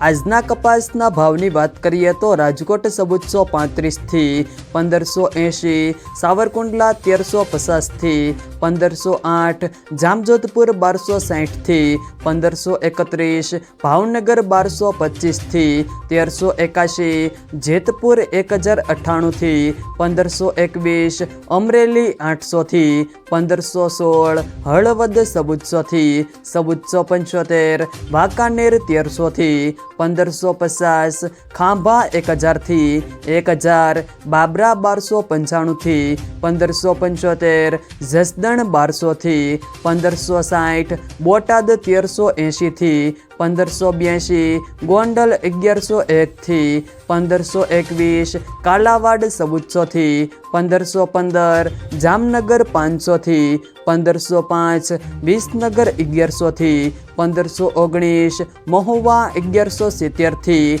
આજના કપાસના ભાવની વાત કરીએ તો રાજકોટ ચૌદસો પાંત્રીસથી પંદરસો એંશી, સાવરકુંડલા તેરસો પચાસથી પંદરસો આઠ, જામજોધપુર બારસો સાહીઠથી પંદરસો એકત્રીસ, ભાવનગર બારસો પચીસથી તેરસો એકાશી, જેતપુર એક હજાર અઠ્ઠાણુંથી પંદરસો એકવીસ, અમરેલી આઠસોથી પંદરસો સોળ, હળવદ ચૌદસોથી ચૌદસો પંચોતેર, વાંકાનેર તેરસોથી પંદરસો પચાસ, ખાંભા એક હજારથી એક હજાર, બાબરા બારસો પંચાણુંથી પંદરસો પંચોતેર, જસદણ બારસોથી પંદરસો સાઠ, બોટાદ તેરસો એંશીથી પંદરસો બ્યાસી ગોંડલ અગિયારસો એકથી પંદરસો એકવીસ, કાલાવાડ ચૌદસોથી પંદરસો પંદર, જામનગર પાંચસોથી પંદરસો પાંચ, વિસનગર અગિયારસોથી પંદરસો ઓગણીસ, મહુવા અગિયારસો સિત્તેરથી